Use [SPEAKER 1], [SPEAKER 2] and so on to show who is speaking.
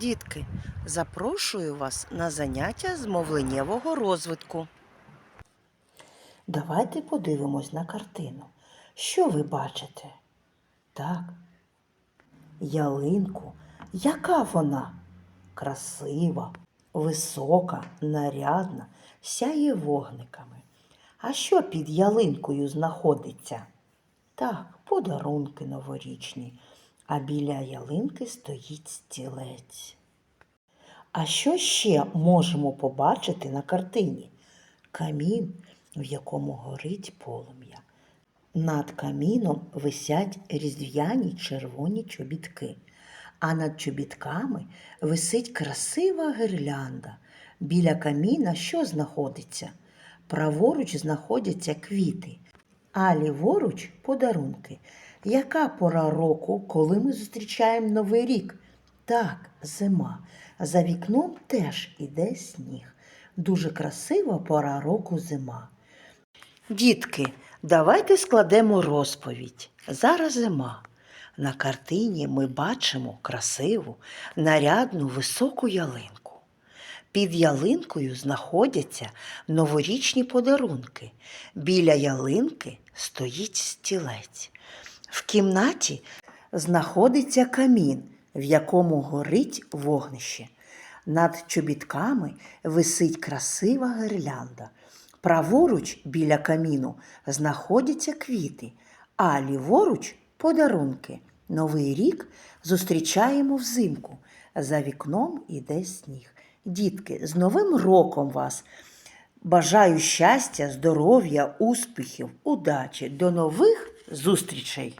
[SPEAKER 1] Дітки, запрошую вас на заняття з мовленнєвого розвитку. Давайте подивимось на картину. Що ви бачите? Так. Ялинку. Яка вона? Красива, висока, нарядна, сяє вогниками. А що під ялинкою знаходиться? Так, подарунки новорічні, а біля ялинки стоїть стілець. А що ще можемо побачити на картині? Камін, в якому горить полум'я. Над каміном висять різдвяні червоні чобітки, а над чобітками висить красива гирлянда. Біля каміна що знаходиться? Праворуч знаходяться квіти, а ліворуч подарунки. Яка пора року, коли ми зустрічаємо Новий рік? Так, зима. За вікном теж іде сніг. Дуже красива пора року зима. Дітки, давайте складемо розповідь. Зараз зима. На картині ми бачимо красиву, нарядну високу ялинку. Під ялинкою знаходяться новорічні подарунки. Біля ялинки стоїть стілець. В кімнаті знаходиться камін, в якому горить вогнище. Над чобітками висить красива гирлянда. Праворуч біля каміну знаходяться квіти, а ліворуч подарунки. Новий рік зустрічаємо взимку. За вікном іде сніг. Дітки, з Новим роком вас! Бажаю щастя, здоров'я, успіхів, удачі. До нових зустрічей!